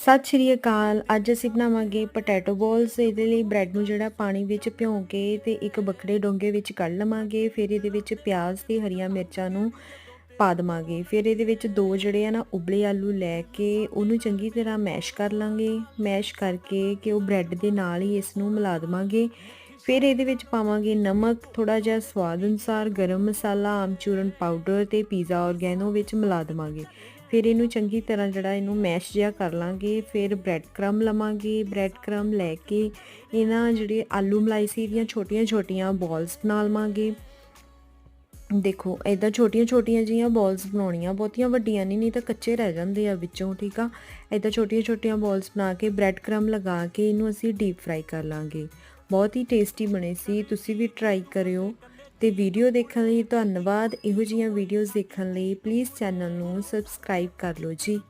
ਸਤਿ ਸ਼੍ਰੀ ਅਕਾਲ। ਅੱਜ ਅਸੀਂ ਬਣਾਵਾਂਗੇ ਪੋਟੈਟੋ ਬੋਲਸ। ਇਹਦੇ ਲਈ ਬ੍ਰੈਡ ਨੂੰ ਜਿਹੜਾ ਪਾਣੀ ਵਿੱਚ ਭਿਉਂ ਕੇ ਤੇ ਇੱਕ ਬੱਕੜੇ ਡੋਂਗੇ ਵਿੱਚ ਕੱਢ ਲਵਾਂਗੇ। ਫਿਰ ਇਹਦੇ ਵਿੱਚ ਪਿਆਜ਼ ਤੇ ਹਰੀਆਂ ਮਿਰਚਾਂ ਨੂੰ ਪਾ ਦਵਾਂਗੇ। ਫਿਰ ਇਹਦੇ ਵਿੱਚ ਦੋ ਜਿਹੜੇ ਆ ਨਾ ਉਬਲੇ ਆਲੂ ਲੈ ਕੇ ਉਹਨੂੰ ਚੰਗੀ ਤਰ੍ਹਾਂ ਮੈਸ਼ ਕਰ ਲਾਂਗੇ। ਮੈਸ਼ ਕਰਕੇ ਕਿ ਉਹ ਬ੍ਰੈਡ ਦੇ ਨਾਲ ਹੀ ਇਸ ਨੂੰ ਮਿਲਾ ਦਵਾਂਗੇ। ਫਿਰ ਇਹਦੇ ਵਿੱਚ ਪਾਵਾਂਗੇ ਨਮਕ। ਥੋੜਾ ਜਿਹਾ ਸਵਾਦ ਅਨੁਸਾਰ ਗਰਮ ਮਸਾਲਾ, ਆਮਚੂਰਨ ਪਾਊਡਰ ਤੇ ਪੀਜ਼ਾ ਔਰਗੈਨੋ ਵਿੱਚ ਮਿਲਾ ਦਵਾਂਗੇ। ਫਿਰ ਇਹਨੂੰ ਚੰਗੀ ਤਰ੍ਹਾਂ ਜਿਹੜਾ ਇਹਨੂੰ ਮੈਸ਼ ਜਿਹਾ ਕਰ ਲਾਂਗੇ, ਫਿਰ ਬ੍ਰੈਡ ਕ੍ਰਮ ਲਵਾਂਗੇ ਬ੍ਰੈਡ ਕ੍ਰਮ ਲੈ ਕੇ ਇਹਨਾਂ ਜਿਹੜੇ ਆਲੂ ਮਲਾਈ ਸੀ ਦੀਆਂ ਛੋਟੀਆਂ ਛੋਟੀਆਂ ਬਾਲਸ ਬਣਾ ਲਵਾਂਗੇ। ਦੇਖੋ ਇਦਾਂ ਛੋਟੀਆਂ ਛੋਟੀਆਂ ਜੀਆਂ ਬਾਲਸ ਬਣਾਉਣੀਆਂ, ਬਹੁਤੀਆਂ ਵੱਡੀਆਂ ਨਹੀਂ ਨਹੀਂ ਤਾਂ ਕੱਚੇ ਰਹਿ ਜਾਂਦੇ ਆ ਵਿੱਚੋਂ, ਠੀਕ ਆ? ਇਦਾਂ ਛੋਟੀਆਂ ਛੋਟੀਆਂ ਬਾਲਸ ਬਣਾ ਕੇ ਬ੍ਰੈਡ ਕ੍ਰਮ ਲਗਾ ਕੇ ਇਹਨੂੰ ਅਸੀਂ ਡੀਪ ਫਰਾਈ ਕਰ ਲਾਂਗੇ। ਬਹੁਤ ਹੀ ਟੇਸਟੀ ਬਣੇ ਸੀ, ਤੁਸੀਂ ਵੀ ਟਰਾਈ ਕਰਿਓ। ਤੇ ਵੀਡੀਓ ਦੇਖਣ ਲਈ ਧੰਨਵਾਦ। ਇਹੋ ਜਿਹੀਆਂ ਵੀਡੀਓਜ਼ ਦੇਖਣ ਲਈ ਪਲੀਜ਼ ਚੈਨਲ ਨੂੰ ਸਬਸਕ੍ਰਾਈਬ ਕਰ ਲਓ ਜੀ।